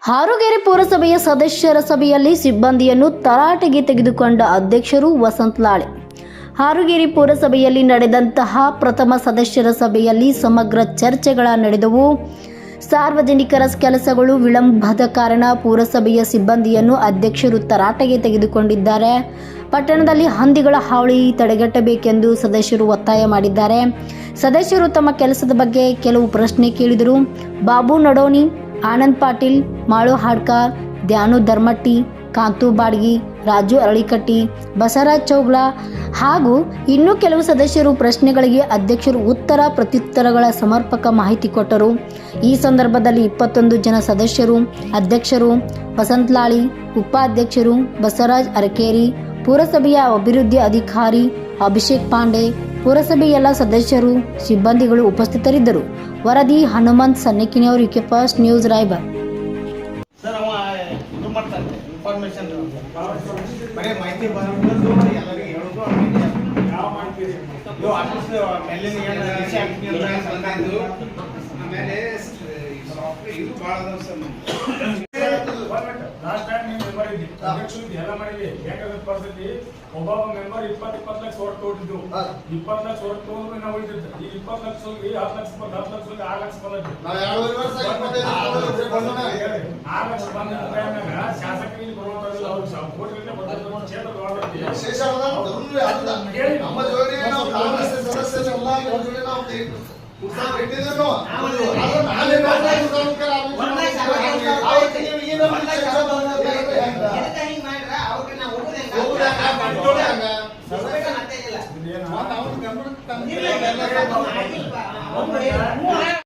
ಹಾರುಗೆರೆ ಪುರಸಭೆಯ ಸದಸ್ಯರ ಸಭೆಯಲ್ಲಿ ಸಿಬ್ಬಂದಿಯನ್ನು ತರಾಟೆಗೆ ತೆಗೆದುಕೊಂಡ ಅಧ್ಯಕ್ಷರು ವಸಂತ್ ಲಾಳೆ. ಹಾರುಗೇರಿ ಪುರಸಭೆಯಲ್ಲಿ ನಡೆದಂತಹ ಪ್ರಥಮ ಸದಸ್ಯರ ಸಭೆಯಲ್ಲಿ ಸಮಗ್ರ ಚರ್ಚೆಗಳ ನಡೆದವು. ಸಾರ್ವಜನಿಕರ ಕೆಲಸಗಳು ವಿಳಂಬದ ಕಾರಣ ಪುರಸಭೆಯ ಸಿಬ್ಬಂದಿಯನ್ನು ಅಧ್ಯಕ್ಷರು ತರಾಟೆಗೆ ತೆಗೆದುಕೊಂಡಿದ್ದಾರೆ. ಪಟ್ಟಣದಲ್ಲಿ ಹಂದಿಗಳ ಹಾವಳಿ ತಡೆಗಟ್ಟಬೇಕೆಂದು ಸದಸ್ಯರು ಒತ್ತಾಯ ಮಾಡಿದ್ದಾರೆ. ಸದಸ್ಯರು ತಮ್ಮ ಕೆಲಸದ ಬಗ್ಗೆ ಕೆಲವು ಪ್ರಶ್ನೆ ಕೇಳಿದರು. ಬಾಬು ನಡೋನಿ ಆನಂದ್ ಪಾಟೀಲ್, ಮಾಳು ಹಾಡ್ಕ ದ್ಯಾನು ಧರ್ಮಟ್ಟಿ, ಕಾಂತು ಬಾಡ್ಗಿ, ರಾಜು ಅರಳಿಕಟ್ಟಿ, ಬಸವರಾಜ್ ಚೌಗ್ಲ ಹಾಗೂ ಇನ್ನೂ ಕೆಲವು ಸದಸ್ಯರು ಪ್ರಶ್ನೆಗಳಿಗೆ ಅಧ್ಯಕ್ಷರು ಉತ್ತರ ಪ್ರತ್ಯುತ್ತರಗಳ ಸಮರ್ಪಕ ಮಾಹಿತಿ ಕೊಟ್ಟರು. ಈ ಸಂದರ್ಭದಲ್ಲಿ ಇಪ್ಪತ್ತೊಂದು ಜನ ಸದಸ್ಯರು, ಅಧ್ಯಕ್ಷರು ವಸಂತ್ಲಾಳಿ ಉಪಾಧ್ಯಕ್ಷರು, ಬಸವರಾಜ್ ಅರಕೇರಿ ಪುರಸಭೆಯ ಅಭಿವೃದ್ಧಿ ಅಧಿಕಾರಿ ಅಭಿಷೇಕ್ ಪಾಂಡೆ ಪುರಸಭೆಯ ಎಲ್ಲ ಸದಸ್ಯರು ಸಿಬ್ಬಂದಿಗಳು ಉಪಸ್ಥಿತರಿದ್ದರು. ವರದಿ ಹನುಮಂತ್ ಯುಕೆ ಫಸ್ಟ್ ನ್ಯೂಸ್ ರಾಯ್ಬರ್ ಆಮೇಲೆ ಅಧ್ಯಕ್ಷರು ಎಲ್ಲ ಮಾಡಿದ್ವಿ. ಪರಿಸ್ಥಿತಿ ಒಬ್ಬೊಬ್ಬ ಮೆಂಬರ್ ಇಪ್ಪತ್ತು ಇಪ್ಪತ್ತು ಲಕ್ಷ ಇಪ್ಪತ್ತು ಲಕ್ಷ ತಗೊಂಡ್ರೆ ನಾವು ಉಳಿದಿದ್ದು. ಈ ಇಪ್ಪತ್ತು ಲಕ್ಷ ಹೋಗಿ ಹತ್ತು ಲಕ್ಷ ಬಂದು ಹತ್ತು ಲಕ್ಷ ಹೋಗಿ ಆರು ಲಕ್ಷ ಬಂದದ್ದು. ನಾವು ಎರಡೂವರೆ ವರ್ಷ ಇಪ್ಪತ್ತೈದು ಸಾವಿರ ಬಂದನ. ಆರು ಲಕ್ಷ ಬಂದ ಟೈಮ್ನಾಗ ಶಾಸಕರಿಗೆ ಬರುವಂತದ್ದು ಅವ್ರು ಸ- ಕೋಟಿಗಟ್ಟಲೆ ಬಂದದ್ದು ಕ್ಷೇತ್ರ ದೊಡ್ಡದೈತಿ. ವಿಶೇಷ ಅನುದಾನ ತರುಣ್ರಿ ಅಲ್ಲ. ನಮ್ಮ ಜೋಡಿ ನಾವು ಗಮನಕ್ಕೆ ತಂದು ಒಬ್ಬ